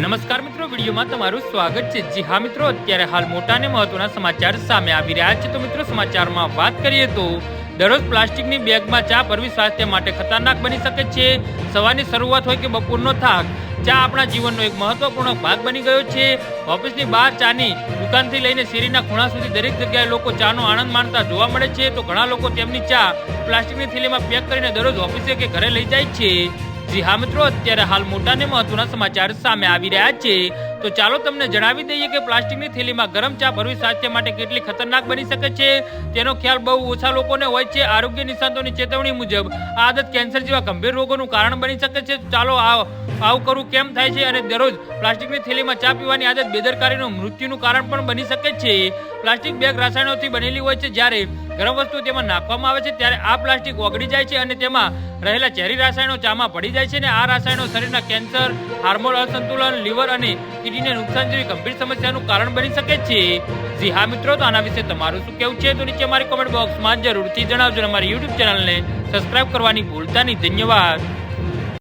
નમસ્કાર મિત્રો, વિડીયોમાં તમારું સ્વાગત છે. જી હા મિત્રો, અત્યારે હાલ મોટા અને મહત્વના સમાચાર સામે આવી રહ્યા છે. તો મિત્રો, સમાચારમાં વાત કરીએ તો દરરોજ પ્લાસ્ટિકની બેગમાં ચા ભરવી સ્વાસ્થ્ય માટે ખતરનાક બની શકે છે. સવારની શરૂઆત હોય કે બપોરનો થાક, ચા આપણા જીવનનો એક મહત્વપૂર્ણ ભાગ બની ગયો છે. ઓફિસની બહાર ચાની દુકાનથી લઈને શેરીના ખૂણા સુધી દરેક જગ્યાએ લોકો ચાનો આનંદ માણતા જોવા મળે છે. તો ઘણા લોકો તેમની ચા પ્લાસ્ટિકની થેલીમાં પેક કરીને દરરોજ ઓફિસે કે ઘરે લઈ જાય છે. જી હા મિત્રો, અત્યારે હાલ મોટા અને મહત્વના સમાચાર સામે આવી રહ્યા છે. તો ચાલો તમને જણાવી દઈએ કે પ્લાસ્ટિકની થેલીમાં ગરમ ચા ભરવી સ્વાસ્થ્ય માટે કેટલી ખતરનાક બની શકે છે? તેનો ખ્યાલ બહુ ઓછા લોકોને હોય છે. આરોગ્ય નિષ્ણાતોની ચેતવણી મુજબ આ આદત કેન્સર જેવા ગંભીર રોગોનું કારણ બની શકે છે. ચાલો આ આવું કરવું કેમ થાય છે? અને દરરોજ પ્લાસ્ટિકની થેલીમાં ચા પીવાની આદત બેદરકારીનું મૃત્યુનું કારણ પણ બની શકે છે. પ્લાસ્ટિક બેગ રસાયણોથી બનેલી હોય છે, જ્યારે ગરમ વસ્તુ તેમાં નાખવામાં આવે છે, ત્યારે આ પ્લાસ્ટિક ઓગળી જાય છે અને તેમાં રહેલા ઝેરી રસાયણો ચામાં પડી જાય છે અને આ રસાયણો શરીરના કેન્સર, હાર્મોન અસંતુલન, લીવર અને કિડનીને નુકસાન જેવી ગંભીર સમસ્યાનું કારણ બની શકે છે. જી હા મિત્રો, તો આના વિશે તમારું શું કેવું છે? તો નીચે મારી કોમેન્ટ બોક્સમાં જરૂરથી જણાવજો અમારી યુટ્યુબ ચેનલને સબસ્ક્રાઇબ કરવાની ભૂલતા નહીં. ધન્યવાદ.